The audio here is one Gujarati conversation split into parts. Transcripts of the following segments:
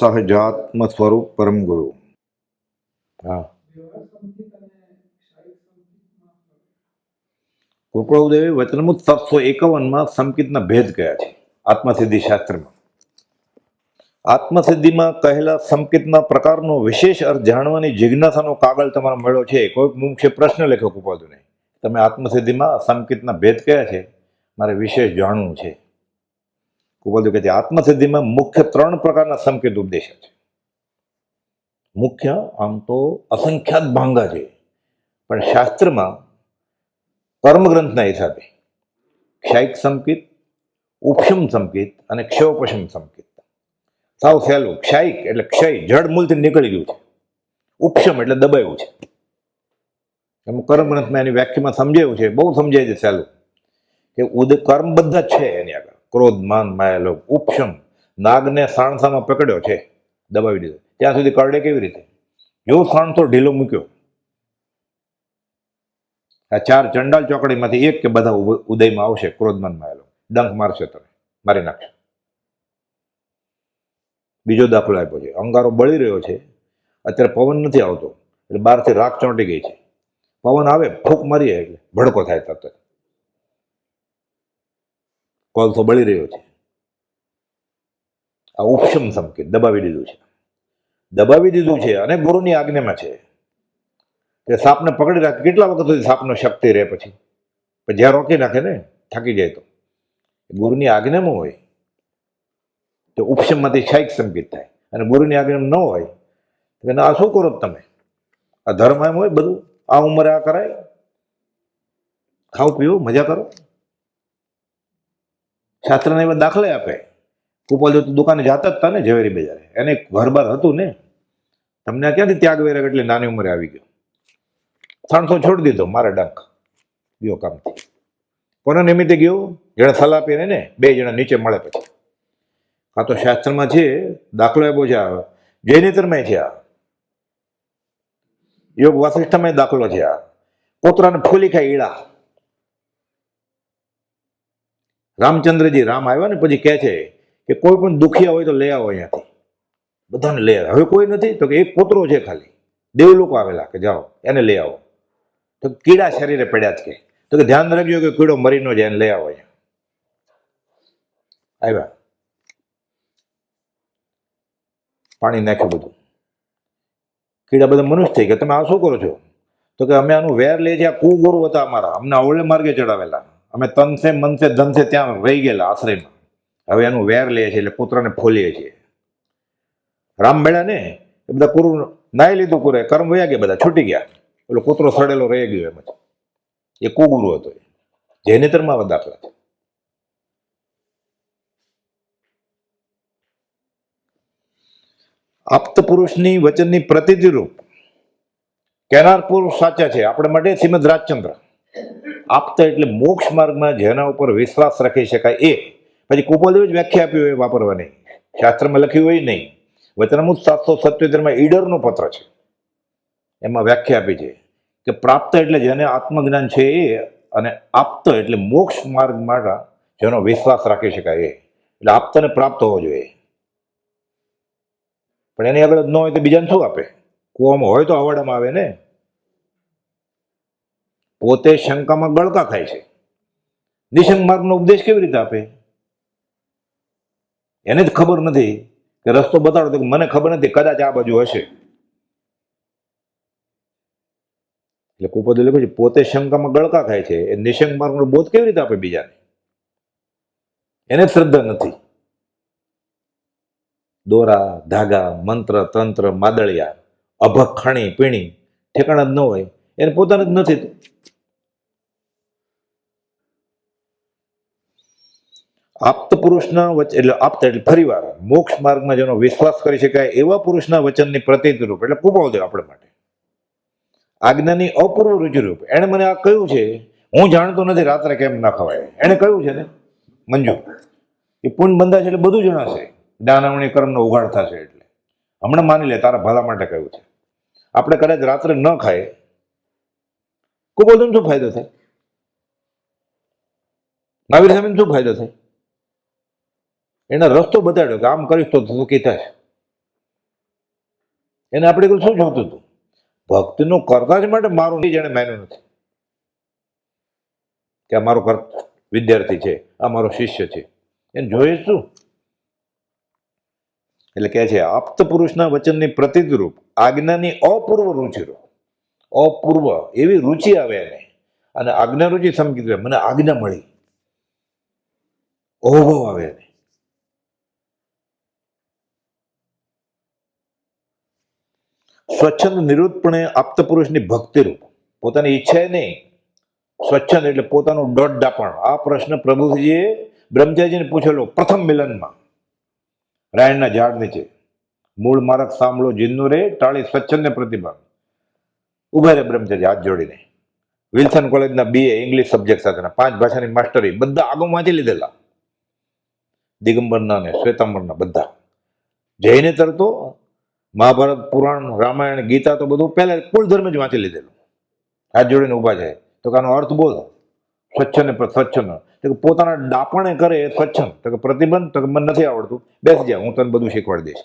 સહજાત્મ સ્વરૂપ પરમ ગુરુ. હા. કૃપાળુદેવે વચનમુત સાતસો એકાવનમાં સંકિતના ભેદ કયા છે. આત્મસિદ્ધિ શાસ્ત્રમાં. આત્મસિદ્ધિમાં કહેલા સંકેતના પ્રકારનો વિશેષ અર્થ જાણવાની જિજ્ઞાસાનો કાગળ તમારો મળ્યો છે. કોઈક મુખ્ય પ્રશ્ન લખ્યો નહીં. તમે આત્મસિદ્ધિમાં સંકિતના ભેદ કયા છે? મારે વિશેષ જાણવું છે. કૃપાળુ કહે છે આત્મસિદ્ધિમાં મુખ્ય ત્રણ પ્રકારના સંકેત ઉપદેશ છે. મુખ્ય આમ તો અસંખ્યાત ભાંગા છે, પણ શાસ્ત્રમાં કર્મગ્રંથના હિસાબે ક્ષાયિક સંકેત, ઉપશમ સંકેત અને ક્ષયોપશમ સંકેત. સાવ સહેલું, ક્ષાયિક એટલે ક્ષય, જળ મૂળથી નીકળી ગયું છે. ઉપશમ એટલે દબાયું છે. એમ કર્મગ્રંથમાં એની વ્યાખ્યામાં સમજાયું છે, બહુ સમજાય છે સહેલું, કે ઉદ કર્મ બધા છે એની આગળ. ક્રોધ માન માયા ઉપશમ. નાગને સાણસામાં પકડ્યો છે. દબાવી દીધો. ત્યાં સુધી કરડે કેવી રીતે? જો સાણસો ઢીલો મૂક્યો. આ ચાર ચંડાલ ચોકડીમાંથી એક કે બધા ઉદયમાં આવશે ક્રોધમાન માયેલો. ડંખ મારશે તમે મારી નાખશે. બીજો દાખલો આપ્યો છે. અંગારો બળી રહ્યો છે. અત્યારે પવન નથી આવતો. એટલે બહારથી રાખ ચોંટી ગઈ છે. પવન આવે, ફૂંક મારીએ એટલે ભડકો થાય તરત. કોલસો બળી રહ્યો છે. આ ઉપશમ સંકેત, દબાવી દીધું છે. દબાવી દીધું છે અને ગુરુની આજ્ઞામાં છે કે સાપને પકડી રાખે, કેટલા વખત સુધી સાપનો શક્તિ રહે પછી? જ્યાં રોકી નાખે ને, થાકી જાય તો. ગુરુની આજ્ઞામાં હોય તો ઉપશમમાંથી ક્ષાયિક સંકેત થાય. અને ગુરુની આજ્ઞામાં ન હોય તો આ શું કરો તમે? આ ધર્મ એમ હોય બધું. આ ઉંમરે આ કરાય. ખાવ પીવો મજા કરો. શાસ્ત્રના એવા દાખલે આપે. કુપાલ તો દુકાને જાતા જ હતા ને ઝવેરી બજારે. એને ઘરબાર હતું ને, તમને ક્યાંથી ત્યાગ વેરક એટલે નાની ઉંમરે આવી ગયો? ત્રણસો છોડી દીધો મારા ડંખ. ગયો કામથી. કોના નિમિત્તે ગયો? જેણે સલાહ આપીને ને બે જણા નીચે મળે પછી. આ તો શાસ્ત્રમાં છે, દાખલો આપ્યો છે આ. જૈનેતરમાં છે આ. યોગ વાસિષ્ઠમાં દાખલો છે આ. પોતરાને ફૂલી ખાય ઈડા રામચંદ્રજી રામ આવ્યા ને પછી કહે છે કે કોઈ પણ દુખિયા હોય તો લઈ આવો અહીંયાથી. બધાને લઈ આવે હવે કોઈ નથી તો કે એક કૂતરો છે ખાલી. દેવ લોકો આવેલા કે જાઓ, એને લઈ આવો. તો કીડા શરીરે પડ્યા જ કે. તો કે ધ્યાન રાખજો કે કીડો મરી ન જાય એને લઈ આવો અહીંયા. આવ્યા. પાણી નાખ્યું બધું. કીડા બધા મનુષ્ય થઈ ગયા. તમે આ શું કરો છો? તો કે અમે આનું વેર લઈએ છીએ આ કુગુરુ હતા અમારા. અમને અવળે માર્ગે ચડાવેલા. અમે તનસે મનસે ધનસે ત્યાં રહી ગયેલા આશ્રયમાં. હવે એનું વેર લઈએ છીએ એટલે પુત્રને ફોલીએ છીએ. રામ મેળા ને એ બધા કુરુ નાઈ લીધું કુરે, કર્મ વયા ગયા બધા, છૂટી ગયા. પેલો કૂતરો સડેલો રહી ગયો એમ જ. એ કુગુરુ હતો એ. જૈનેતરમાં દાખલા છે. આપ્ત પુરુષની વચનની પ્રતિનિધિ કેનાર પુરુષ સાચા છે. આપણે માટે શ્રીમદ રાજચંદ્ર. આપ્ત એટલે મોક્ષ માર્ગમાં જેના ઉપર વિશ્વાસ રાખી શકાય એ. પછી કુપોદેવ જ વ્યાખ્યા આપી હોય વાપરવાની. શાસ્ત્રમાં લખ્યું હોય નહીં. વચનામૃત સાતસો સત્યોતેરમાં ઈડરનો પત્ર છે. એમાં વ્યાખ્યા આપી છે કે પ્રાપ્ત એટલે જેને આત્મજ્ઞાન છે એ અને આપ્ત એટલે મોક્ષ માર્ગ માટે જેનો વિશ્વાસ રાખી શકાય એ. એટલે આપ્તને પ્રાપ્ત હોવો જોઈએ. પણ એની આગળ ન હોય તો બીજાને શું આપે? કૂવામાં હોય તો અવાડામાં આવે ને? પોતે શંકામાં ગળકા ખાય છે. નિશંક માર્ગનો ઉપદેશ કેવી રીતે આપે? એને જ ખબર નથી કે રસ્તો બતાડો તો મને ખબર નથી કદાચ આ બાજુ હશે. એટલે કુપદે લખ્યું છે, પોતે શંકામાં ગળકા ખાય છે, એ નિશંક માર્ગનો બોધ કેવી રીતે આપે બીજાને? એને જ શ્રદ્ધા નથી. દોરા, ધાગા, મંત્ર, તંત્ર, માદળિયા અભક ખણી પીણી, ઠેકાણા જ ન હોય, એને પોતાને જ નથી. આપ્ત પુરુષના વચન એટલે આપ્ત એટલે ફરીવાર મોક્ષ માર્ગમાં જેનો વિશ્વાસ કરી શકાય એવા પુરુષના વચનની પ્રતીત રૂપ એટલે કૃપાઓ દે આપણે માટે. આજ્ઞાની અપૂર્વ રુચિ રૂપ એણે મને આ કહ્યું છે, હું જાણતો નથી રાત્રે કેમ ના ખવાય. એણે કહ્યું છે ને, મંજુ, એ પુણ્ય બંધાશે એટલે બધું જણાશે. જ્ઞાનાવણી કર્મનો ઉઘાડ થશે એટલે. હમણાં માની લે, તારા ભલા માટે કહ્યું છે. આપણે કદાચ રાત્રે ન ખાય, કુબોધન શું ફાયદો થાય? નાવીર સામે શું ફાયદો થાય? એને રસ્તો બતાડ્યો કે આમ કરીશ તો સુખી થશે એને આપણે શું જોતું હતું? ભક્તનું કરતા જ માટે મારું નહીં જેને માન્યું નથી. કે આ મારો વિદ્યાર્થી છે, આ મારો શિષ્ય છે. એને જોઈએ શું? એટલે કહે છે આપ્ત પુરુષના વચનની પ્રતિરૂપ આજ્ઞાની અપૂર્વ રુચિરૂપ અપૂર્વ, એવી રુચિ આવે એને. અને આજ્ઞા રુચિ સમજી મને આજ્ઞા મળી. અહોભવ આવે એને. સ્વચ્છંદ નિરુદ્ધપણે આપ્ત પુરુષની ભક્તિરૂપ. પોતાની ઈચ્છાએ નહીં. સ્વચ્છંદ એટલે પોતાનું દોઢ ડાપણ. આ પ્રશ્ન પ્રભુજીએ બ્રહ્મચારીજીને પૂછેલો પ્રથમ મિલનમાં. રાયણના ઝાડ નીચે. મૂળ મારક સાંભળો, જીનનો રે, ટાળી સ્વચ્છંદને પ્રતિભાગ ઊભા રે બ્રહ્મચારી, હાથ જોડીને. વિલ્સન કોલેજના બીએ ઇંગ્લિશ સબ્જેક્ટ સાથેના પાંચ ભાષાની માસ્ટરી બધા આગળ વાંચી લીધેલા. દિગંબરના ને શ્વેતાંબરના બધા. જઈને તરતો મહાભારત, પુરાણ, રામાયણ, ગીતા તો બધું પહેલાં કુલ ધર્મ જ વાંચી લીધેલું. હાથ જોડીને ઊભા છે. તો કે આનો અર્થ બોલ. સ્વચ્છને સ્વચ્છન. તો કે પોતાના ડાપણે કરે સ્વચ્છન. તો કે પ્રતિબંધ, તો કે મને નથી આવડતું. બેસી જા, હું તને બધું શીખવાડી દઈશ.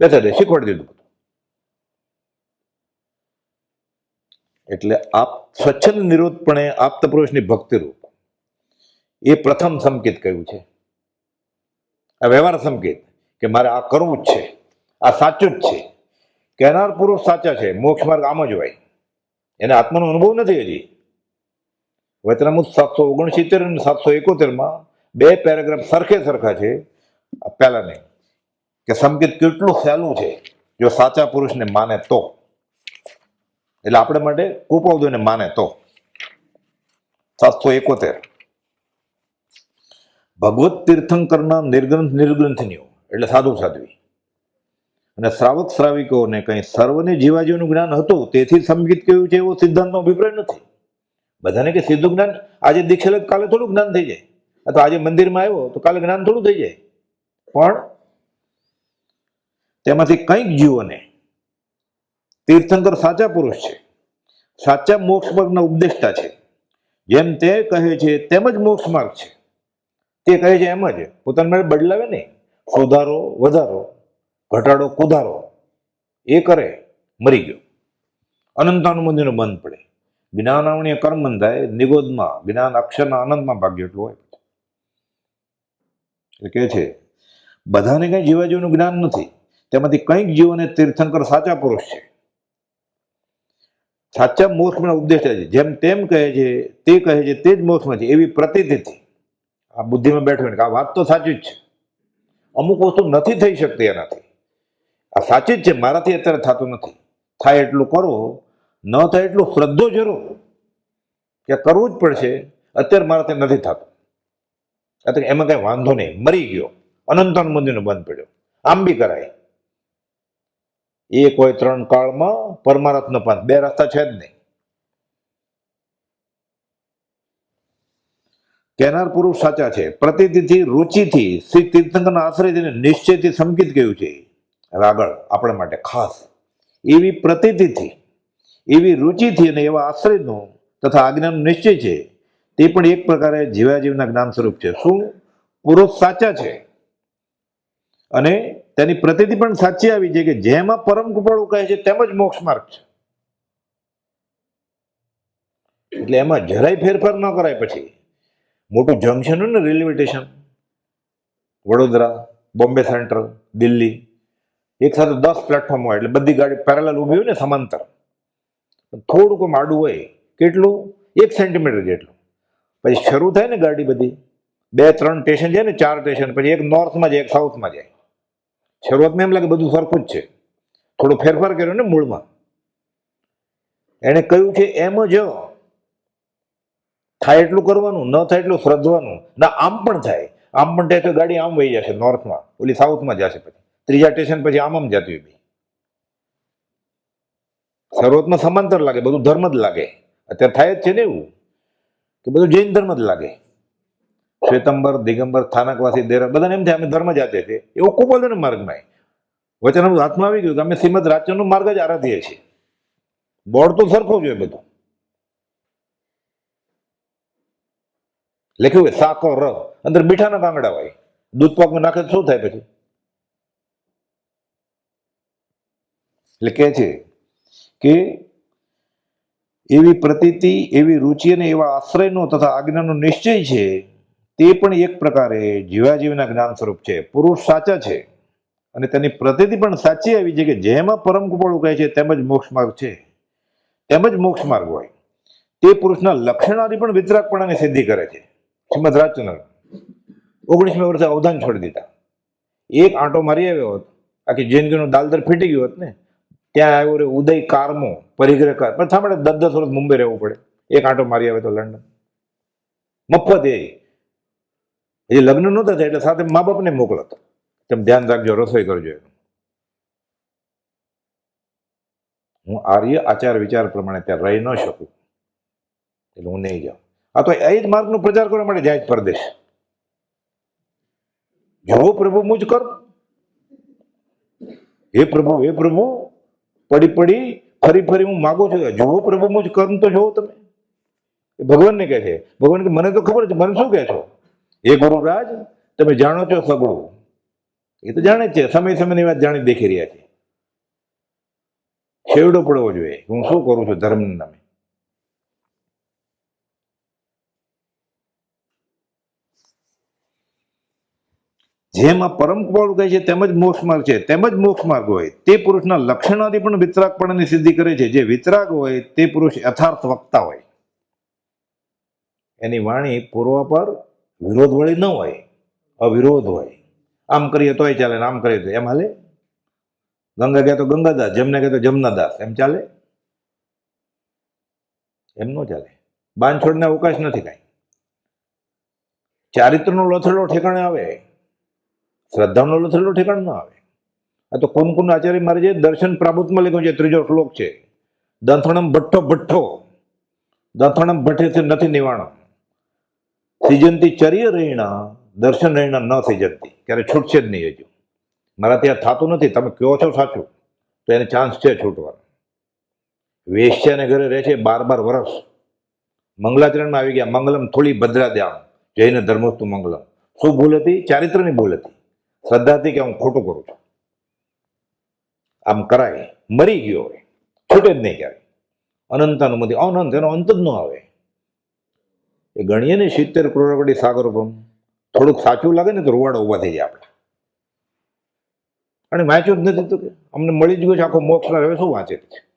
બેસા દે શીખવાડી દીધું બધું. એટલે આપ સ્વચ્છંદ નિરોધપણે આપ્ત પુરુષની ભક્તિરૂપ. એ પ્રથમ સંકેત કહ્યું છે? આ વ્યવહાર સંકેત કે મારે આ કરવું જ છે. આ સાચું જ છે. કહેનાર પુરુષ સાચા છે, મોક્ષ માર્ગ આમ જ હોય. એને આત્માનો અનુભવ નથી હજી. વચનામુત સાતસો ઓગણસિત્તેર અને સાતસો એકોતેરમાં બે પેરેગ્રાફ સરખે સરખા છે. પહેલા નહીં. કે સંકેત કેટલું સહેલું છે, જો સાચા પુરુષને માને તો. એટલે આપણે માટે કૃપાવદોને માને તો. સાતસો એકોતેર. ભગવત તીર્થંકરના નિર્ગ્રંથ નિર્ગ્રંથનીઓ, એટલે સાધુ સાધ્વી. અને શ્રાવક શ્રાવિકોને કંઈ સર્વને જીવાજીવનું જ્ઞાન હતું? તેથી સમગીત કહ્યું છે એવો સિદ્ધાંતનો અભિપ્રાય નથી. બધાને કે સીધું જ્ઞાન? આજે દીક્ષેલ કાલે થોડું જ્ઞાન થઈ જાય. અથવા આજે મંદિરમાં આવ્યો તો કાલે જ્ઞાન થોડું થઈ જાય. પણ તેમાંથી કંઈક જીવોને તીર્થંકર સાચા પુરુષ છે. સાચા મોક્ષ માર્ગના ઉપદેષ્ટા છે. જેમ તે કહે છે તેમ જ મોક્ષ માર્ગ છે. તે કહે છે એમ જ. પોતાના બદલાવે નહીં. સુધારો, વધારો. ઘટાડો કુધારો એ કરે, મરી ગયો. અનંતાનુમંદીનો બંધ પડે. જ્ઞાનાવણીય કર્મ બંધાય, નિગોદમાં જ્ઞાન અક્ષરના આનંદમાં ભાગ્ય એટલું હોય. એટલે કે છે, બધાને કંઈ જીવાજીવનું જ્ઞાન નથી. તેમાંથી કંઈક જીવોને તીર્થંકર સાચા પુરુષ છે. સાચા મોક્ષમાં ઉપદેશ છે. જેમ તેમ કહે છે, તે કહે છે, તે જ મોક્ષમાં છે એવી પ્રતિતિથી આ બુદ્ધિમાં બેઠો કે આ વાત તો સાચી જ છે. અમુક વસ્તુ નથી થઈ શકતી એનાથી. આ સાચી જ છે, મારાથી અત્યારે થતું નથી. થાય એટલું કરો, ન થાય એટલું શ્રદ્ધો જરૂર. કે કરવું જ પડશે, અત્યારે મારાથી નથી થતું. અત્યારે એમાં કંઈ વાંધો નહીં, મરી ગયો. અનંતન મંદિરનો બંધ પડ્યો. આમ બી કરાય. એક હોય ત્રણ કાળમાં, પરમારથનો પાંચ બે રસ્તા છે જ નહીં. કહેનાર પુરુષ સાચા છે. પ્રતિતિથી, રુચિથી, શ્રી તીર્થંકરના આશ્રયથી નિશ્ચયથી સમકિત કહ્યું છે? હવે આગળ આપણા માટે ખાસ. એવી પ્રતિથી એવી રુચિથી અને એવા આશ્રયનું તથા આજ્ઞાનું નિશ્ચય છે, તે પણ એક પ્રકારે જીવાજીવના જ્ઞાન સ્વરૂપ છે. શું? પુરુષ સાચા છે. અને તેની પ્રતિથી પણ સાચી આવી છે કે જેમાં પરમ કૃપાળુ કહે છે તેમ જ મોક્ષ માર્ગ છે. એટલે એમાં જરાય ફેરફાર ન કરાય પછી. મોટું જંકશન હોય ને railway station Vadodara, Bombay Central Delhi એક સાથે દસ પ્લેટફોર્મ હોય એટલે બધી ગાડી પેરેલલ ઊભી હોય ને સમાંતર. થોડુંક માડું હોય, કેટલું? એક સેન્ટીમીટર જેટલું. પછી શરૂ થાય ને ગાડી બધી. બે, ત્રણ સ્ટેશન છે ને, ચાર સ્ટેશન પછી એક નોર્થમાં જાય, એક સાઉથમાં જાય. શરૂઆતમાં એમ લાગે બધું સરખું જ છે. થોડો ફેરફાર કર્યો ને મૂળમાં. એણે કહ્યું છે એમ જ થાય એટલું કરવાનું, ન થાય એટલું શ્રદ્ધવાનું. ના, આમ પણ થાય. આમ પણ થાય તો ગાડી આમ વહી જશે નોર્થમાં ઓલી સાઉથમાં જશે પછી. ત્રીજા સ્ટેશન પછી આમ આમ જતી હોય શરૂઆતમાં સમાંતર લાગે, બધું ધર્મ જ લાગે. અત્યારે થાય જ છે ને એવું કે બધું જૈન ધર્મ જ લાગે. શ્વેતંબર, દિગંબર, સ્થાનકવાસી, દેરા, બધાને એમ થાય અમે ધર્મ જાતે છે. એવું બધું માર્ગમાં. વચન હાથમાં આવી ગયું કે અમે શ્રીમદ રાજ્યનો માર્ગ જ આરાધીએ છીએ. બોર્ડ તો સરખો જોઈએ બધું. લખ્યું હોય સાકો ર અંદર મીઠાના કાંગડા હોય. દૂધ પાકમાં નાખે શું થાય પછી? એટલે કહે છે કે એવી પ્રતીતિ, એવી રુચિ અને એવા આશ્રયનો તથા આજ્ઞાનો નિશ્ચય છે, તે પણ એક પ્રકારે જીવાજીવના જ્ઞાન સ્વરૂપ છે. પુરુષ સાચા છે અને તેની પ્રતીતિ પણ સાચી આવી છે કે જેમાં પરમ કૃપાળુ કહે છે તેમજ મોક્ષ માર્ગ છે. તેમજ મોક્ષ માર્ગ હોય. તે પુરુષના લક્ષણાની પણ વિતરાગપણાની સિદ્ધિ કરે છે. શ્રીમદ રાજચંદ્ર ઓગણીસમી વર્ષે અવધાન છોડી દીધા. એક આંટો મારી આવ્યો હોત, આખી જિંદગીનો દાલદર ફીટી ગયો હોત ને ત્યાં આવ્યો ઉદય કારમો પરિગ્રહ કર. પણ સાંભળે, દસ દસ વર્ષ મુંબઈ રહેવું પડે. એક આંટો મારી આવે તો લંડન. મફત એ. હજી લગ્ન નહોતા થયા એટલે સાથે મા બાપને મોકલતો. તમે ધ્યાન રાખજો, રસોઈ કરજો એનું. હું આર્ય આચાર વિચાર પ્રમાણે ત્યાં રહી ન શકું. એટલે હું નહીં જાઉં. આ તો એ જ માર્ગનો પ્રચાર કરવા માટે જાય પરદેશ. જો પ્રભુ મુજ કર. હે પ્રભુ હે પ્રભુ. પડી પડી ફરી ફરી હું માગું છું, જુઓ પ્રભુ, મુજ કર્મ તો જોવો તમે. એ ભગવાનને કહે છે, ભગવાન કે મને તો ખબર છે, મને શું કહે છો? એ ગુરુરાજ, તમે જાણો છો સગળું એ તો જાણે જ છે, સમય સમયની વાત જાણી દેખી રહ્યા છે. છેવડો પડવો જોઈએ, હું શું કરું છું ધર્મના નામે? જેમાં પરમ કૃપાળુ કહે છે, તેમજ મોક્ષ માર્ગ છે. તેમજ મોક્ષ માર્ગ હોય, તે પુરુષના લક્ષણાથી પણ વિતરાગપણાની સિદ્ધિ કરે છે. જે વિતરાગ હોય, તે પુરુષ યથાર્થ વક્તા હોય. એની વાણી પૂર્વ પર વિરોધ વળી ન હોય, અવિરોધ હોય. આમ કરીએ તોય ચાલે ને આમ કરીએ તો એમ હાલે? ગંગા ગયા તો ગંગાદાસ, જમના ગયા તો જમનાદાસ. એમ ચાલે? એમ ન ચાલે. બાંધછોડને અવકાશ નથી કાંઈ. ચારિત્રનો લથડો ઠેકાણે આવે. શ્રદ્ધાનો લથડો ઠેકાણ ન આવે. આ તો કુનકુન આચાર્ય મારે જે દર્શન પ્રાબુતમાં લખ્યું છે, ત્રીજો શ્લોક છે. દંથણમ ભઠ્ઠો ભઠ્ઠો. દંથણમ ભઠ્ઠે નથી નિવાણમ. સિજંતી ચર્ય રહીણા દર્શન રહીણા ન સિજંતી. ક્યારે છૂટશે જ નહીં હજુ. મારા ત્યાં થતું નથી, તમે કહો છો સાચું? તો એને ચાન્સ છે છૂટવાનો. વેશ્યાને ઘરે રહે છે બાર બાર વર્ષ મંગલાચરણમાં આવી ગયા, મંગલમ થોડી ભદ્રા દ્યામ જઈને ધર્મસ્તુ મંગલમ. શું ભૂલ હતી? ચારિત્રની ભૂલ હતી. શ્રદ્ધા હતી કે હું ખોટું કરું છું. આમ કરાય, મરી ગયો હોય છૂટે જ નહીં ક્યારે અનંત અનુમતિ, અનંત, એનો અંત જ ન આવે. એ ગણીએ ને સિત્તેર કરોડ સાગર રૂપમ થોડુંક સાચું લાગે ને તો રૂવાડા ઊભા થઈ જાય આપણે. અને વાંચ્યું જ નથી તો કે અમને મળી જ ગયું છે, આખો મોક્ષ હવે શું વાંચે છે?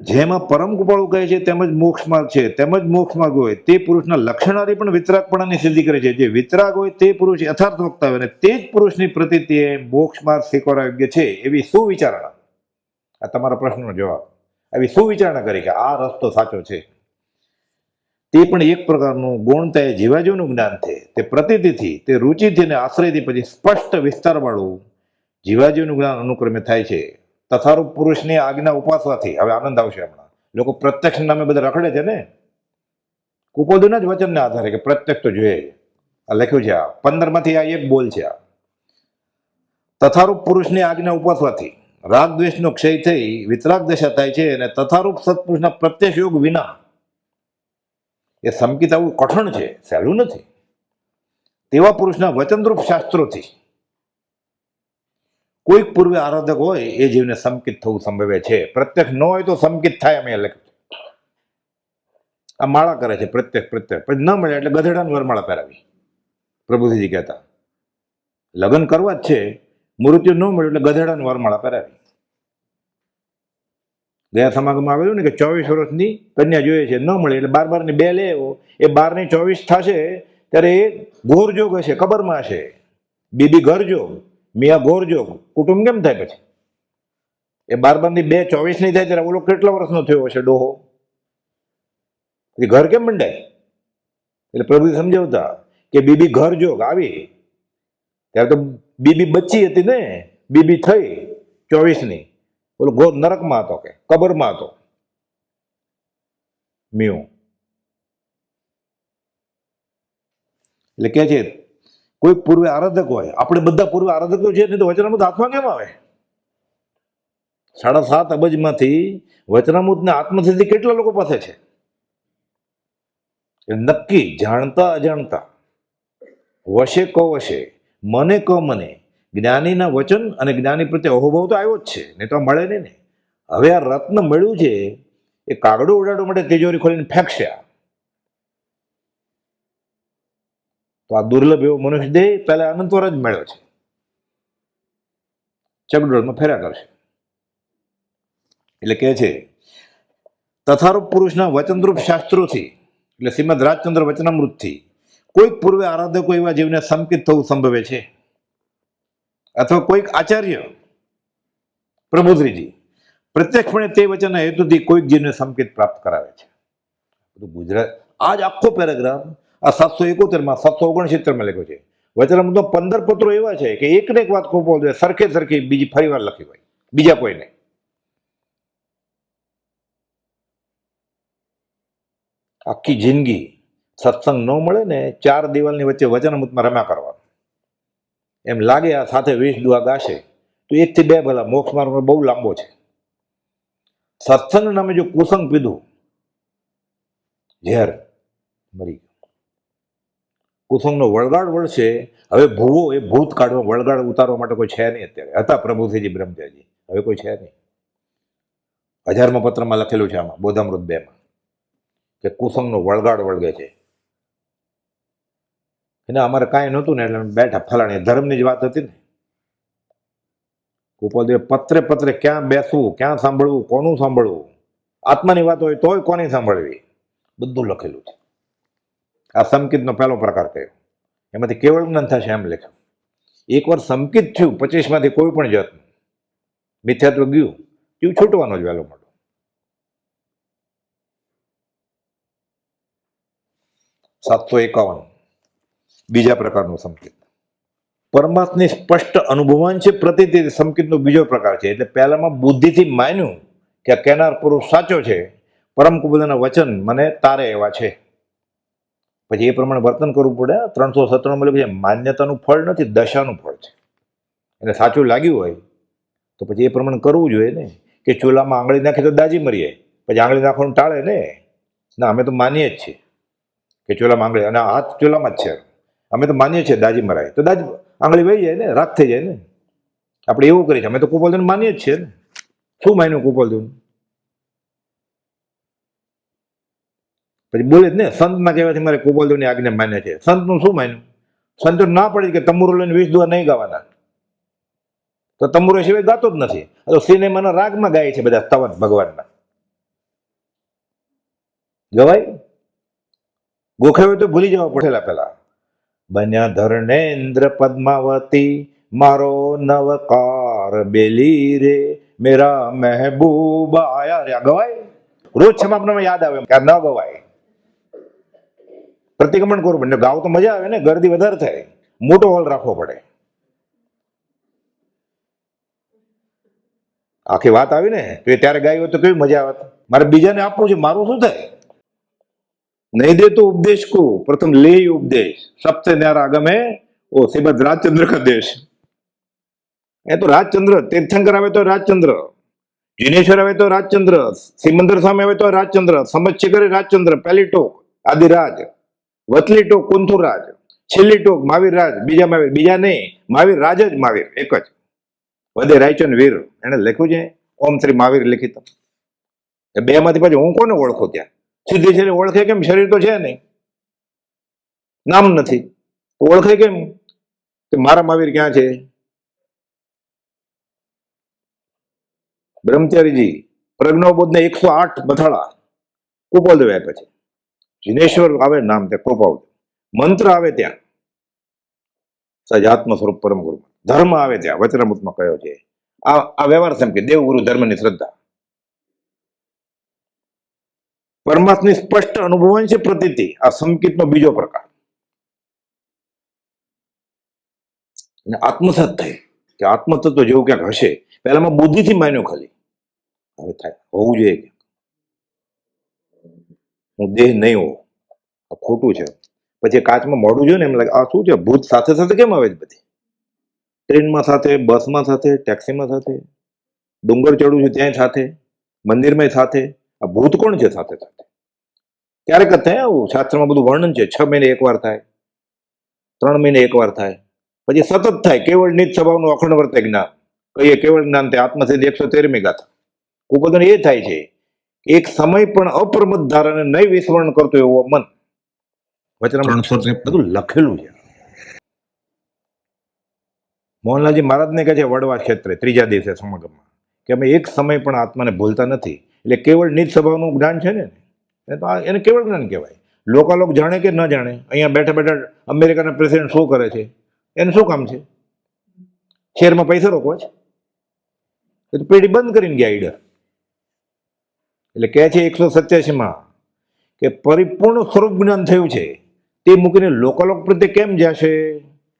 જેમાં પરમ કૃપાળુ કહે છે, તેમજ મોક્ષ માર્ગ છે, તેમજ મોક્ષ માર્ગ હોય, તે પુરુષના લક્ષણારી પણ વિતરાગપણાની સિદ્ધિ કરે છે. જે વિતરાગ હોય તે પુરુષ યથાર્થ વક્તા હોય અને તે જ પુરુષની પ્રતિતિએ મોક્ષ માર્ગ સ્વીકારવા યોગ્ય છે એવી સુવિચારણા. આ તમારા પ્રશ્નનો જવાબ. આવી સુવિચારણા કરી કે આ રસ્તો સાચો છે. તે પણ એક પ્રકારનું ગુણતા એ જીવાજીવનું જ્ઞાન છે. તે પ્રતિતિથી, તે રુચિથી અને આશ્રયથી પછી સ્પષ્ટ વિસ્તારવાળું જીવાજીવનું જ્ઞાન અનુક્રમે થાય છે. તથારૂપ પુરુષની આજ્ઞા ઉપાસવાથી. હવે આનંદ આવશે હમણાં. લોકો પ્રત્યક્ષ નામે બધા રખડે છે ને? કુપોદના જ વચનને આધારે કે પ્રત્યક્ષ તો જોઈએ. આ લખ્યું છે આ. પંદરમાંથી આ એક બોલ છે આ. તથારૂપ પુરુષની આજ્ઞા ઉપાસવાથી. રાગ દ્વેષનો ક્ષય થઈ વિતરાગ દશા થાય છે અને તથારૂપ સત્પુરુષના પ્રત્યક્ષ યોગ વિના. એ સંકિત આવું કઠણ છે. સહેલું નથી. તેવા પુરુષના વચનરૂપ શાસ્ત્રોથી. કોઈક પૂર્વે આરાધક હોય, એ જીવને સંકિત થવું સંભવે છે. પ્રત્યક્ષ ન હોય તો સંકિત થાય અમે લખ્યું આ માળા કરે છે, પ્રત્યક્ષ પ્રત્યક્ષ. પછી ન મળે એટલે ગધેડાની વરમાળા પહેરાવી. પ્રભુજીજી કહેતા, લગ્ન કરવા જ છે, મૃત્યુ ન મળ્યું એટલે ગધેડાની વરમાળા પહેરાવી. ગયા સમાગમમાં આવેલું ને કે ચોવીસ વર્ષની કન્યા જોઈએ છે, ન મળે એટલે બાર બારની બે લે એ બારની ચોવીસ થશે, ત્યારે એ ઘોરજોગ હશે, કબરમાં હશે. બીબી ઘરજોગ. મિયા ગોરજો, કુટુંબ કેમ થાય પછી? એ બાર બારની બે ચોવીસ નહીં થાય ત્યારે ઓલો કેટલા વર્ષનો થયો હશે? ડોહો. ઘર કેમ મંડાય? એટલે પ્રભુ સમજાવતા કે બીબી ઘર જો આવી, ત્યારે તો બીબી બચ્ચી હતી ને, બીબી થઈ ચોવીસની ઓલો ઘોર નરકમાં હતો કે, કબરમાં હતો. મ્યુ. એટલે કે છે કોઈ પૂર્વે આરાધક હોય. આપણે બધા પૂર્વે આરાધકો છે નહીં તો વચનામૃત હાથમાં કેમ આવે? સાડા સાત અબજમાંથી વચનામૃતને આત્મસિદ્ધિ કેટલા લોકો પાસે છે? નક્કી, જાણતા, અજાણતા. વશે કો વશે, મને ક મને. જ્ઞાનીના વચન અને જ્ઞાની પ્રત્યે અહોભાવ તો આવ્યો જ છે, નહીં તો મળે નહીં ને. હવે આ રત્ન મળ્યું છે, એ કાગડો ઉડાડવા માટે તિજોરી ખોલીને ફેંકશે આ. તો આ દુર્લભ એવો મનુષ્ય દેહ પહેલા અનંતવર જ મળ્યો છે. ચકડોળમાં ફેર્યા કરશે. એટલે કહે છે, તથારૂપ પુરુષના વચનરૂપ શાસ્ત્રોથી, એટલે શ્રીમદ રાજચંદ્ર વચનામૃતથી, કોઈક પૂર્વે આરાધકો એવા જીવને સંકિત થવું સંભવે છે? અથવા કોઈક આચાર્ય, પ્રબોધરીજી, પ્રત્યક્ષપણે તે વચનના હેતુથી કોઈક જીવને સંકેત પ્રાપ્ત કરાવે છે. ગુજરાત આ જ આખો પેરેગ્રાફ આ સાતસો એકોતેરમાં, સાતસો ઓગણસિત્તેરમાં લખ્યો છે. વચનામૃતમાં પંદર પત્રો એવા છે કે એક ને એક વાત ખૂબ જોઈએ, સરખે સરખી બીજી ફરીવાર લખી હોય, બીજા કોઈ નહીં આખી જિંદગી સત્સંગ ન મળે ને ચાર દિવાલની વચ્ચે વચનામૃતમાં રમ્યા કરવાનું. એમ લાગે આ સાથે વીસ દુઆ ગાશે, તો એકથી બે ભલા મોક્ષ માર્ગ બહુ લાંબો છે. સત્સંગ નામે જો કુસંગ પીધું, ઝેર, મરી ગયો. કુસંગનો વળગાડ વળશે હવે ભૂવો એ ભૂત કાઢવા વળગાડ ઉતારવા માટે કોઈ છે નહીં અત્યારે. હતા પ્રભુશ્રીજી બ્રહ્મચારી હવે કોઈ છે નહીં. હજારમાં પત્રમાં લખેલું છે આમાં, બોધામૃત બેમાં, કે કુસંગનો વળગાડ વળગે છે. એને અમારે કાંઈ નહોતું ને, એટલે બેઠા ફલાણી. ધર્મની જ વાત હતી ને. ગોપાલદેવ, પત્રે પત્રે ક્યાં બેસવું, ક્યાં સાંભળવું, કોનું સાંભળવું? આત્માની વાત હોય તોય કોની સાંભળવી? બધું લખેલું છે. આ સંકિતનો પહેલો પ્રકાર કયો? એમાંથી કેવળ જ્ઞાન થશે એમ લેખ એકવાર સંકિત થયું, પચીસમાંથી કોઈ પણ જાતનું. મિથ્યાત્વ ગયું એવું છૂટવાનો જ વહેલો મોટો સાતસો એકાવન. બીજા પ્રકારનું સંકેત. પરમાત્મની સ્પષ્ટ અનુભવાન છે, પ્રતિતિ સંકેતનો બીજો પ્રકાર છે. એટલે પહેલામાં બુદ્ધિથી માન્યું કે આ કહેનાર પુરુષ સાચો છે, પરમ કુબુદાના વચન મને તારે એવા છે. પછી એ પ્રમાણે વર્તન કરવું પડે. ત્રણસો સત્તાણું લખ્યું છે માન્યતાનું ફળ નથી, દશાનું ફળ છે. એને સાચું લાગ્યું હોય તો પછી એ પ્રમાણે કરવું જોઈએ ને. કે ચૂલામાં આંગળી નાખી તો દાજી મરીએ પછી આંગળી નાખવાનું ટાળે ને. ના, અમે તો માનીએ જ છીએ કે ચૂલામાં આંગળી, અને હાથ ચૂલામાં જ છે. અમે તો માનીએ છીએ દાજી મરાય. તો દાજી, આંગળી વહી જાય ને, રાખ થઈ જાય ને. આપણે એવું કરીએ છીએ. અમે તો કુપોલદેવ માનીએ જ છીએ ને. શું માન્યું કુપોલદેવ પછી બોલે જ ને, સંતના કહેવાથી મારે કુપોલદેવની આજ્ઞા માન્ય છે. સંતનું શું માન્યું? સંતો ના પડી કે તમુરો લઈને વીસ દુઆ નહીં ગાવાના. તો તમુરો સિવાય ગાતો જ નથી. તો સિનેમાના રાગમાં ગાય છે બધા સ્તવન ભગવાનના ગવાય? ગોખાવે તો ભૂલી જવા પડેલા પેલા. બન્યા ધર્ણેન્દ્ર પદ્માવતી, મારો નવકાર બેલી રે, મેરા મહેબૂબ આયા રે ગવાય? રોજ સમાપનામાં યાદ આવે કે ન ગવાય. પ્રતિક્રમણ કરવું પડે. ગાવ તો મજા આવે ને, ગરદી વધારે થાય. મોટો હોલ રાખવો પડે. આખી વાત આવી ને? તો ત્યારે ગાયું હોય તો કેવી મજા આવત મારે બીજાને આપવું છે, મારું શું થાય? નહીં દે તો ઉપદેશ કો પ્રથમ લે ઉપદેશ. સપ્તે ન્યારા આગમે ઓ શ્રીમદ રાજચંદ્ર કા દેશ. એ તો રાજચંદ્ર, તીર્થંકર આવે તો રાજચંદ્ર. જીનેશ્વર આવે તો રાજચંદ્ર. સિમંદર સામે આવે તો રાજચંદ્ર. સમજ કરે રાજચંદ્ર. પહેલી ટોક. આદિરાજ. વતલી ટોક કુંથુરાજ, છેલ્લી ટોક મહાવીર રાજ, બીજા મહાવીર, બીજા નહીં, મહાવીર રાજ જ મહાવીર, એક જ. વધે રાયચંદ વીર. એને લખ્યું છે? ઓમ શ્રી મહાવીર લિખિત. બે માંથી પછી હું કોને ઓળખું ત્યાં? સીધી છે ઓળખે કેમ? શરીર તો છે નહીં. નામ નથી. તો ઓળખે કેમ? કે મારા મહાવીર ક્યાં છે? બ્રહ્મચારીજી, પ્રજ્ઞાબોધને એકસો આઠ મથાળા કુપોલ આપે છે. જીનેશ્વર આવે નામ તે કૃપાલ મંત્ર આવે ત્યાં. સજાત્મ સ્વરૂપ પરમ ગુરુ. ધર્મ આવે ત્યાં. વચનામૃતમાં કયો છે? આ આ વ્યવહાર એમ કે દેવગુરુ ધર્મની શ્રદ્ધા. પરમાત્માની સ્પષ્ટ અનુભવન છે પ્રતીતિ. આ સંકિતનો બીજો પ્રકાર. અને આત્મસાત થાય. કે આત્મતત્વ જેવું ક્યાંક હશે. પહેલામાં બુદ્ધિથી માન્યું ખાલી. હવે થાય. હોવું જોઈએ. હું દેહ નહીં હોઉં આ ખોટું છે. પછી કાચમાં મોડું જોયું ને એમ લાગે, આ શું છે? ભૂત સાથે સાથે કેમ આવે છે બધી? ટ્રેનમાં સાથે, બસમાં સાથે, ટેક્સીમાં સાથે, ડુંગર ચડું છું ત્યાં સાથે મંદિરમાં સાથે. આ ભૂત કોણ છે સાથે સાથે? ક્યારેક જ થાય આવું? શાસ્ત્રમાં બધું વર્ણન છે, છ મહિને એકવાર થાય, ત્રણ મહિને એકવાર થાય. પછી સતત થાય. કેવળ નિજ સ્વભાવનું અખંડ વર્તે જ્ઞાન. કહીએ, કેવળ જ્ઞાન તે આત્મસિદ્ધ એકસો તેરમી ગાથા કુપોદન એ થાય છે. એક સમય પણ અપ્રમત ધારાને નહીં વિસ્મરણ કરતો એવો મન. વચન ત્રણસો બધું લખેલું છે. મોહનલાલજી મહારાજને કહે છે વડવા ક્ષેત્રે ત્રીજા દિવસે સમાગમમાં કે અમે એક સમય પણ આત્માને ભૂલતા નથી. એટલે કેવળ નિજ સ્વભાવનું જ્ઞાન છે ને એ તો આ- એને કેવળ જ્ઞાન કહેવાય. લોકાલોક જાણે કે ન જાણે અહીંયા બેઠા બેઠા અમેરિકાના પ્રેસિડેન્ટ શું કરે છે? એને શું કામ છે? શેરમાં પૈસા રોકવા છે? એ તો પેઢી બંધ કરીને ગયા ઈડર. એટલે કહે છે એકસો સત્યાસીમાં કે પરિપૂર્ણ સ્વરૂપ જ્ઞાન થયું છે. તે મૂકીને લોકલોક પ્રત્યે કેમ જશે?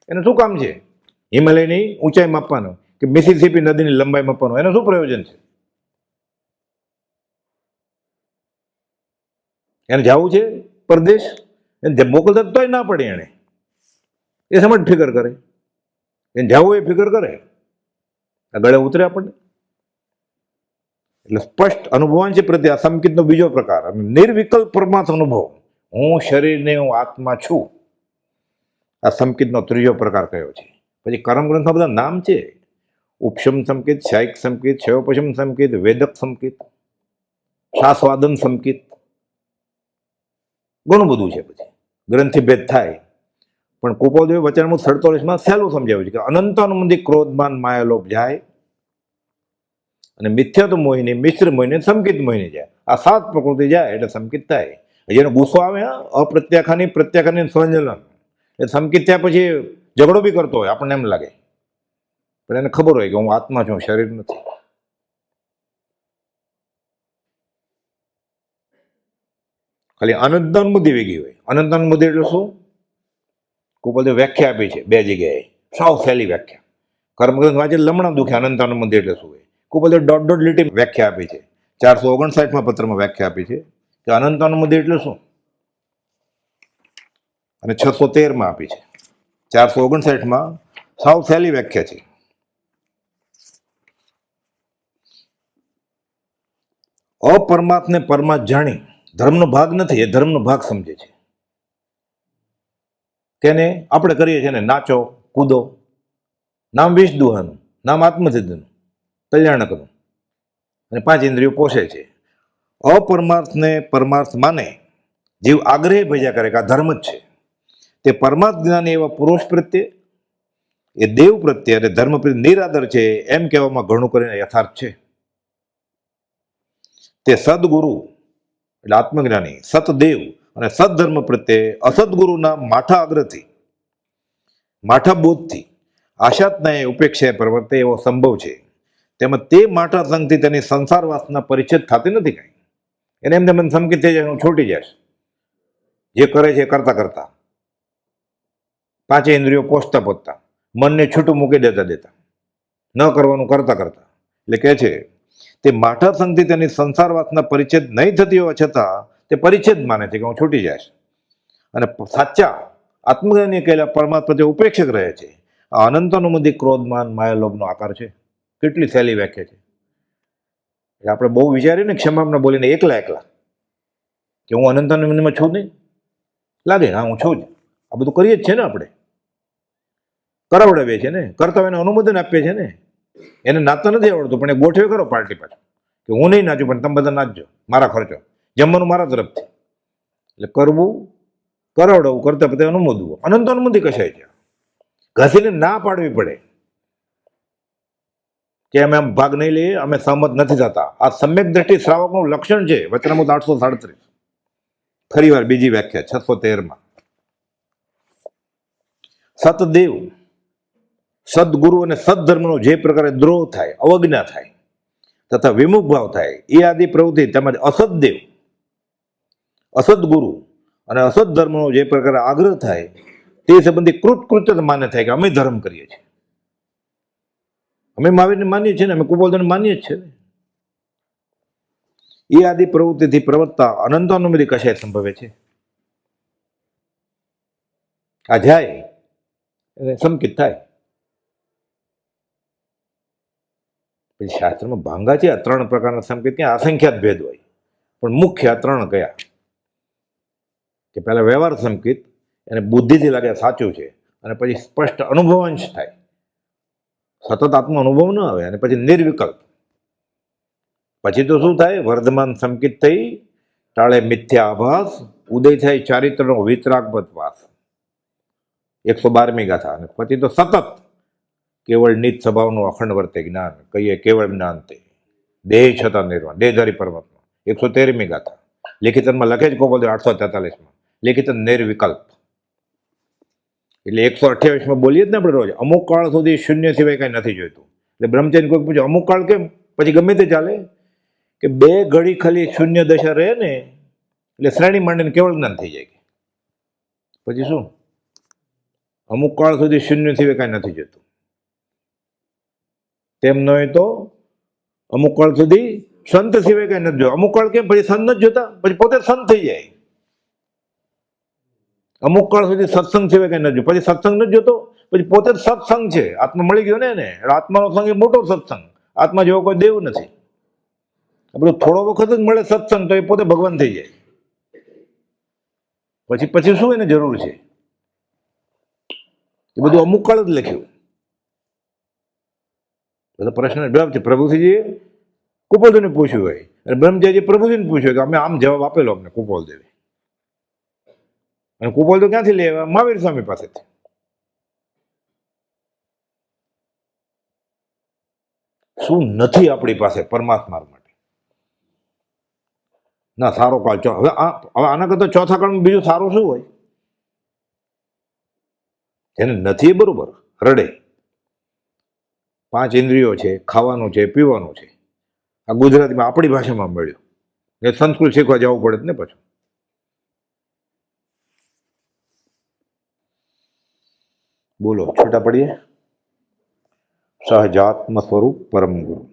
એનું શું કામ છે? હિમાલયની ઊંચાઈ માપવાનું કે મિસિસિપી નદીની લંબાઈ માપવાનું? એનું શું પ્રયોજન છે? એને જવું છે પરદેશ? એને મોકલતા તોય ના પડે એને. એ સમજ ફિકર કરે. એને જવું એ ફિકર કરે. આ ગળે ઉતરે આપણને. એટલે સ્પષ્ટ અનુભવાંશી પ્રત્યે આ સંકિતનો બીજો પ્રકાર. અને નિર્વિકલ્પ પરમાર્થ અનુભવ. હું શરીરને હું આત્મા છું. આ સંકિતનો ત્રીજો પ્રકાર કયો છે? પછી કર્મ ગ્રંથમાં બધા નામ છે. ઉપશમ સંકેત, શાયિક સંકેત શયોપશમ સંકેત, વેદક સંકેત, શાસ્વાદન સંકેત. ઘણું બધું છે પછી. ગ્રંથિ ભેદ થાય. પણ કુપોદેવ વચનમુખ સડતાલીસમાં સહેલું સમજાવ્યું છે કે અનંતાનુબંધી ક્રોધમાન માયાલોપ જાય અને મિથ્યત મોહિની, મિશ્ર મોહિની સંકિત મોહિની જાય આ સાત પ્રકૃતિ જાય એટલે સમકિત થાય. જેનો ગુસ્સો આવે અપ્રત્યાખાની પ્રત્યાખાની સંજલન એ સમકિત થયા પછી ઝઘડો બી કરતો હોય, આપણને એમ લાગે. પણ એને ખબર હોય કે હું આત્મા છું શરીર નથી. ખાલી અનંતાનુમતિ વેગી હોય. અનંતાનુમતિ એટલે શું? કુપલદેવ વ્યાખ્યા આપી છે, બે જગ્યાએ. સાવ સહેલી વ્યાખ્યા. કર્મગ્રંથ વાંચે, લમણા દુખે અનંતાનુમતિ એટલે શું હોય? કુપલદેવ દોઢ દોઢ લીટી વ્યાખ્યા આપી છે. ચારસો ઓગણસાઠમાં પત્રમાં વ્યાખ્યા આપી છે કે અનંતાનુમતિ એટલે શું? અને છસો તેરમાં આપી છે. ચારસો ઓગણસાઠમાં સાવ સહેલી વ્યાખ્યા છે. અપરમાત્મને પરમાત્મ જાણી ધર્મનો ભાગ નથી, એ ધર્મનો ભાગ સમજે છે. તેને આપણે કરીએ છીએ ને નાચો, કૂદો. નામ વિષ દુહાનું નામ આત્મસિદ્ધનું. કલ્યાણકનું. અને પાંચ ઇન્દ્રિયો પોષે છે. અપરમાર્થને પરમાર્થ માને, જીવ આગ્રહ ભજ્યા કરે કે આ ધર્મ જ છે. તે પરમાર્થ જ્ઞાની એવા પુરુષ પ્રત્યે, એ દેવ પ્રત્યે અને ધર્મ પ્રત્યે નિરાદર છે એમ કહેવામાં ઘણું કરીને યથાર્થ છે. તે સદગુરુ, એટલે આત્મજ્ઞાની, સતદેવ અને સદધર્મ પ્રત્યે અસદગુરુના માઠા આગ્રહથી, માઠા બોધથી, આશાતના ઉપેક્ષાએ પ્રવર્તે એવો સંભવ છે. તેમજ તે માઠા સંઘથી તેની સંસાર વાસના પરિચ્છેદ થતી નથી કાંઈ. એને એમને મને સમકી થઈ જાય છૂટી જઈશ. જે કરે છે કરતા કરતા. પાંચે ઇન્દ્રિયો પોસતા પોચતા મનને છૂટું મૂકી દેતા દેતા. ન કરવાનું કરતા કરતા. એટલે કહે છે, તે માઠા સંઘથી તેની સંસાર વાસના પરિચ્છેદ નહીં થતી હોવા છતાં, તે પરિચ્છેદ માને છે કે હું છૂટી જઈશ. અને સાચા આત્મજ્ઞાની કહેલા પરમાત્મા તે ઉપેક્ષક રહે છે. આ અનંતાનુમતિ ક્રોધમાન, માયાલોભનો આકાર છે. કેટલી સહેલી વ્યાખ્યા છે? એટલે આપણે બહુ વિચારીએ ને ક્ષમામાં બોલીને એકલા એકલા. કે હું અનંતાનુમતિમાં છું નહીં. લાગે, હા, હું છું જ. આ બધું કરીએ જ છે ને આપણે. કરાવડાવીએ છીએ ને કરતા એને અનુમોદન આપીએ છીએ ને. એને નાચતા નથી આવડતું, પણ એ ગોઠવે કરો પાર્ટી પાછું. કે હું નહીં નાચું, પણ તમે બધા નાચજો, મારા ખર્ચો. જમવાનું મારા તરફથી. એટલે કરવું, કરાવડાવવું કરતા પછી અનુમોદવું. અનંત અનુમતિ કશાય છે? ઘસીને ના પાડવી પડે. કે અમે આમ ભાગ નહીં લઈએ, અમે સહમત નથી થતા આ સમ્યક દ્રષ્ટિ શ્રાવકનું લક્ષણ છે વચનામૃત આઠસો સાડત્રીસ. ફરી વાર બીજી વ્યાખ્યા, છસો તેરમાં. સતદેવ, સદગુરુ અને સદધર્મનો જે પ્રકારે દ્રોહ થાય, અવજ્ઞા થાય, તથા વિમુખ ભાવ થાય, એ આદિ પ્રવૃત્તિ તેમજ અસદદેવ, અસદગુરુ અને અસદ ધર્મનો જે પ્રકારે આગ્રહ થાય, તે સંબંધી કૃતકૃત્ય માન્ય થાય કે અમે ધર્મ કરીએ છીએ. અમે મહાવીરને માનીએ છીએ ને, અમે કુબોધને માનીએ જ છે એ આદિ પ્રવૃત્તિથી પ્રવર્તતા અનંતાનુમતિ કશાય સંભવે છે? આ જાય, એને સંકિત થાય. પછી શાસ્ત્રમાં ભાંગા છે, આ ત્રણ પ્રકારના સંકેત ક્યાં? અસંખ્યાત ભેદ હોય. પણ મુખ્ય આ ત્રણ કયા? કે પહેલાં વ્યવહાર સંકેત, એને બુદ્ધિથી લાગે સાચું છે, અને પછી સ્પષ્ટ અનુભવાંશ થાય. સતત આત્મ અનુભવ ન આવે અને પછી નિર્વિકલ્પ. પછી તો શું થાય? વર્ધમાન સંકિત થઈ, ટાળે મિથ્યા આભાસ, ઉદય થાય ચારિત્રનો વિતરાગપત વાસ એકસો બારમી ગાથા. અને પછી તો સતત કેવળ નિત સ્વભાવનું અખંડ વર્તે જ્ઞાન. કહીએ કેવળ જ્ઞાન તે. દેહ છતાં નિર્વાણ. દેહધારી પરમાત્મા એકસો તેરમી ગાથા. લેખિતનમાં લખે જ ગોપાલ આઠસો તેતાલીસમાં. લેખિતન નિર્વિકલ્પ. એટલે એકસો અઠ્યાવીસમાં બોલીએ જ ને આપણે રોજ, અમુક કાળ સુધી શૂન્ય સિવાય કાંઈ નથી જોઈતું. એટલે બ્રહ્મચર્ય કોઈ પૂછે, અમુક કાળ કેમ? પછી ગમે તે ચાલે. કે બે ઘડી ખાલી શૂન્ય દશા રહે ને, એટલે શ્રેણી માંડીને કેવળ જ્ઞાન થઈ જાય. પછી શું? અમુક કાળ સુધી શૂન્ય સિવાય કાંઈ નથી જોતું તેમ ન હોય તો અમુક કાળ સુધી સંત સિવાય કાંઈ નથી જોયું. અમુક કાળ કેમ? પછી સંત નથી જોતા, પછી પોતે સંત થઈ જાય. અમુક કાળ સુધી સત્સંગ છે કઈ નથી. પછી સત્સંગ નથી જોતો, પછી પોતે જ સત્સંગ છે. આત્મા મળી ગયો ને એને. આત્માનો સંગ એ મોટો સત્સંગ. આત્મા જેવો કોઈ દેવ નથી. આપણું થોડો વખત જ મળે સત્સંગ, તો એ પોતે ભગવાન થઈ જાય. પછી પછી શું એને જરૂર છે? એ બધું અમુક કાળ જ લખ્યું. બધા પ્રશ્ન જવાબ છે. પ્રભુજીએ કુપોલદેવને પૂછ્યું હોય. અને બ્રહ્મચારીજી પ્રભુજીને પૂછ્યું કે અમે આમ જવાબ આપેલો અમને કુપોલદેવે. અને કુપોલ તો ક્યાંથી લેવા મહાવીર સ્વામી પાસેથી. શું નથી આપણી પાસે પરમાત્મા માટે? ના, સારો કાળ ચો હવે હવે આના કરતા ચોથા કાળમાં બીજું સારું શું હોય? જેને નથી બરોબર. રડે. પાંચ ઇન્દ્રિયો છે, ખાવાનું છે, પીવાનું છે. આ ગુજરાતીમાં આપણી ભાષામાં મળ્યું. એ સંસ્કૃત શીખવા જવું પડે ને પાછું. બોલો છૂટા પડીએ? સહજાત્મ સ્વરૂપ પરમ ગુરુ.